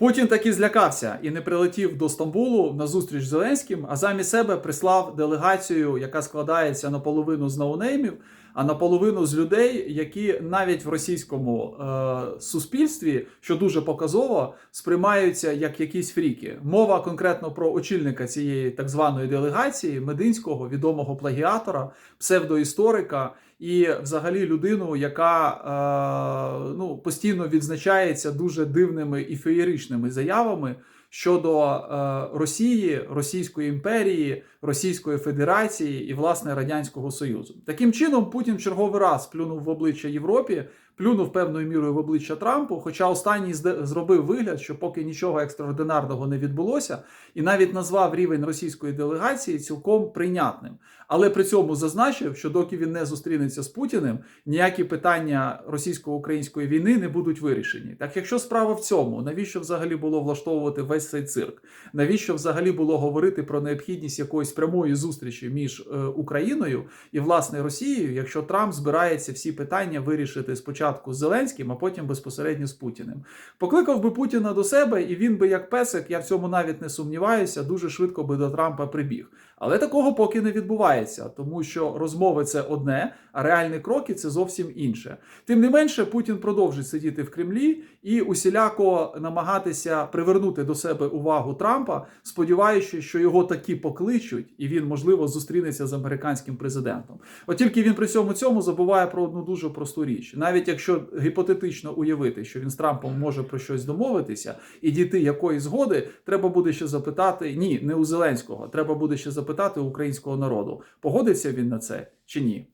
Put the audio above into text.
Путін таки злякався і не прилетів до Стамбулу на зустріч з Зеленським, а замість себе прислав делегацію, яка складається наполовину з ноунеймів, а наполовину з людей, які навіть в російському е, суспільстві, що дуже показово, сприймаються як якісь фріки. Мова конкретно про очільника цієї так званої делегації, мединського відомого плагіатора, псевдоісторика. І, взагалі, людину, яка е, ну, постійно відзначається дуже дивними і феєричними заявами щодо е, Росії, Російської імперії, Російської Федерації і власне Радянського Союзу. Таким чином, Путін черговий раз плюнув в обличчя Європі, плюнув певною мірою в обличчя Трампу. Хоча останній зробив вигляд, що поки нічого екстраординарного не відбулося, і навіть назвав рівень російської делегації цілком прийнятним. Але при цьому зазначив, що доки він не зустрінеться з Путіним, ніякі питання російсько-української війни не будуть вирішені. Так якщо справа в цьому, навіщо взагалі було влаштовувати весь цей цирк? Навіщо взагалі було говорити про необхідність якоїсь прямої зустрічі між е, Україною і власне Росією, якщо Трамп збирається всі питання вирішити спочатку з Зеленським, а потім безпосередньо з Путіним? Покликав би Путіна до себе, і він би, як песик, я в цьому навіть не сумніваюся, дуже швидко би до Трампа прибіг. Але такого поки не відбувається, тому що розмови це одне, а реальні кроки це зовсім інше. Тим не менше, Путін продовжить сидіти в Кремлі і усіляко намагатися привернути до себе увагу Трампа, сподіваючись, що його таки покличуть, і він можливо зустрінеться з американським президентом. От тільки він при всьому цьому забуває про одну дуже просту річ. Навіть якщо гіпотетично уявити, що він з Трампом може про щось домовитися і дійти якоїсь згоди, треба буде ще запитати ні, не у Зеленського. Треба буде ще запитати українського народу, погодиться він на це чи ні.